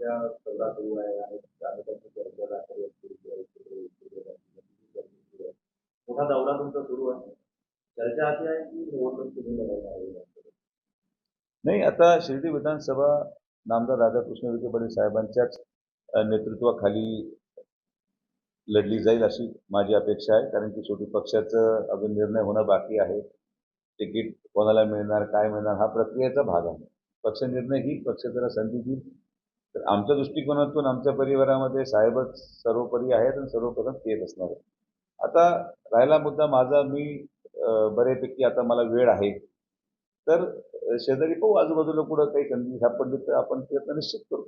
सध्या सुरू आहे आणि दाखल मोठा दौरा तुमचा सुरू आहे चर्चा अशी आहे की निवडणूक तुम्ही लढवणार नाही आता शिर्डी विधानसभा नामदार राधाकृष्ण विखे पाटील साहेबांच्याच नेतृत्वाखाली लढली जाईल अशी माझी अपेक्षा आहे कारण की शेवटी पक्षाचं अजून निर्णय होणं बाकी आहे तिकीट कोणाला मिळणार काय मिळणार हा प्रक्रियेचा भाग आहे पक्ष निर्णय ही पक्ष त्याला संधी देईल तर आमच्या दृष्टिकोनातून आमच्या परिवारामध्ये साहेबच सर्वोपरी आहेत आणि सर्वप्रथम तेच असणार आहे आता राहिला मुद्दा माझा मी बऱ्यापैकी आता मला वेळ आहे. तर शेजारी पाहू आजूबाजूला कुठं काही संधी सापडली तर आपण प्रयत्न निश्चित करू.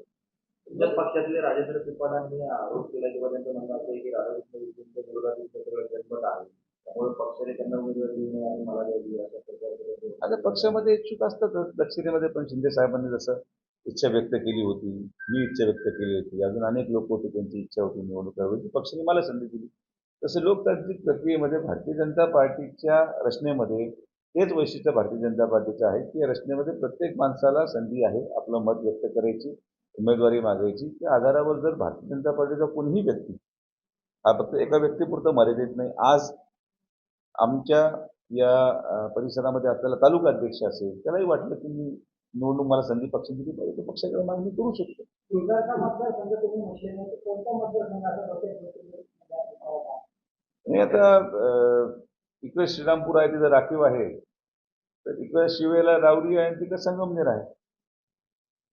पक्षातले राजेंद्र त्रिपाठांनी आरोप केला किंवा त्यांचं म्हणणं असं आहे की राधाकृष्ण सगळं जनमत आहे. त्यामुळे पक्षाने त्यांना उमेदवारी देऊ नये आणि मला द्यावी अशा प्रकारचे आता पक्षामध्ये इच्छुक असतातच. दक्षिणेमध्ये पण शिंदे साहेबांनी जसं इच्छा व्यक्त केली होती मी इच्छा व्यक्त केली होती. अजून अनेक लोक होते त्यांची इच्छा होती निवडणूक लढवायची पक्षाने मला संधी दिली. तसं लोकतांत्रिक प्रक्रियेमध्ये भारतीय जनता पार्टीच्या रचनेमध्ये तेच वैशिष्ट्य भारतीय जनता पार्टीचं आहे की या रचनेमध्ये प्रत्येक माणसाला संधी आहे आपलं मत व्यक्त करायची उमेदवारी मागायची. त्या आधारावर जर भारतीय जनता पार्टीचा कोणीही व्यक्ती हा फक्त एका व्यक्तीपुरतं मर्यादित नाही. आज आमच्या या परिसरामध्ये आपल्याला तालुका अध्यक्ष असेल त्यालाही वाटलं की मी निवडणूक मला संधी पक्ष दिली पाहिजे तर पक्षाकडे मागणी करू शकतो. आणि आता इकडे श्रीरामपूर आहे तिथं राखीव आहे. तर इकडे शिवेला रावरी आहे तिकडे संगमनेर आहे.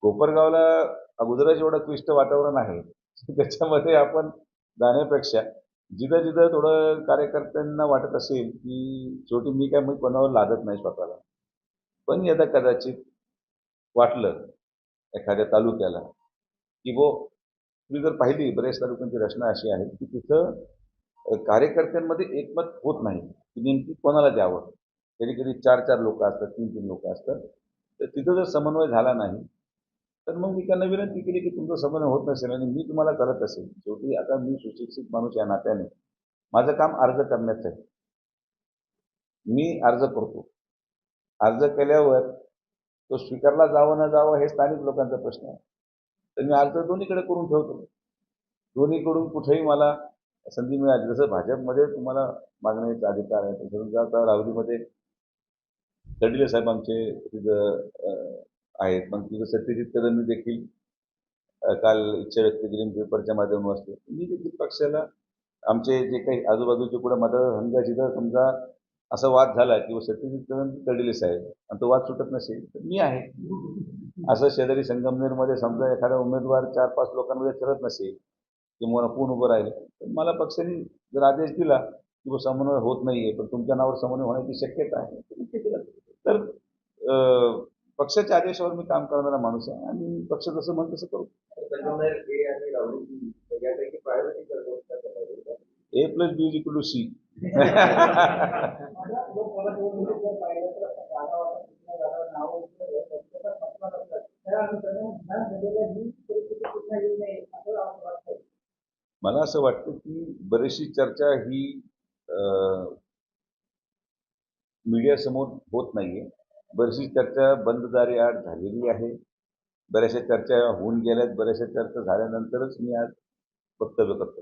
कोपरगावला अगोदरच एवढं क्लिष्ट वातावरण आहे. त्याच्यामध्ये आपण जाण्यापेक्षा जिथं जिथं थोडं कार्यकर्त्यांना वाटत असेल की शेवटी मी काय मी कोणावर लादत नाही स्वतःला. पण यदा कदाचित वाटलं एखाद्या तालुक्याला की वो तुम्ही जर पाहिली बऱ्याच तालुक्यांची रचना अशी आहे की तिथं कार्यकर्त्यांमध्ये एकमत होत नाही. की नेमकी कोणाला द्यावं? कधी कधी चार चार लोक असतात तीन तीन लोक असतात. तर तिथं जर समन्वय झाला नाही तर मग मी त्यांना विनंती केली की तुमचा समन्वय होत नसेल आणि मी तुम्हाला करत असेल. शेवटी आता मी सुशिक्षित माणूस या नात्याने. माझं काम अर्ज करण्याचं आहे. मी अर्ज करतो. अर्ज केल्यावर तो स्वीकारला जावं न जावं हे स्थानिक लोकांचा प्रश्न आहे. तर मी अर्ज दोन्हीकडे करून ठेवतो. दोन्हीकडून कुठेही मला संधी मिळाली. जसं भाजपमध्ये तुम्हाला मागण्याचा अधिकार आहे तसं आता रावरीमध्ये तडीले साहेब आमचे तिथं आहेत. मग तिथं सत्यजित कदमनी देखील काल इच्छा व्यक्त केली. पेपरच्या माध्यमातून असते. मी देखील पक्षाला आमचे जे काही आजूबाजूचे कुठं मतदारसंघ जिथं समजा असा वाद झाला किंवा सत्यजित कदम तडीले साहेब आणि तो वाद सुटत नसेल तर मी आहे. असं शेजारी संगमनेरमध्ये समजा एखादा उमेदवार चार पाच लोकांमध्ये ठरत नसेल किंवा कोण उभं राहील? तर मला पक्षाने जर आदेश दिला की समन्वय होत नाहीये पण तुमच्या नावावर समन्वय होण्याची शक्यता आहे तर पक्षाच्या आदेशावर मी काम करणारा माणूस आहे आणि पक्ष जसं म्हणून तसं करू. Sangamner A plus B equal to C मला असं वाटतं की बरीचशी चर्चा ही मीडियासमोर होत नाहीये. बरीचशी चर्चा बंददारी आड झालेली आहे. बऱ्याचशा चर्चा होऊन गेल्यात. बऱ्याचशा चर्चा झाल्यानंतरच मी आज वक्तव्य करतो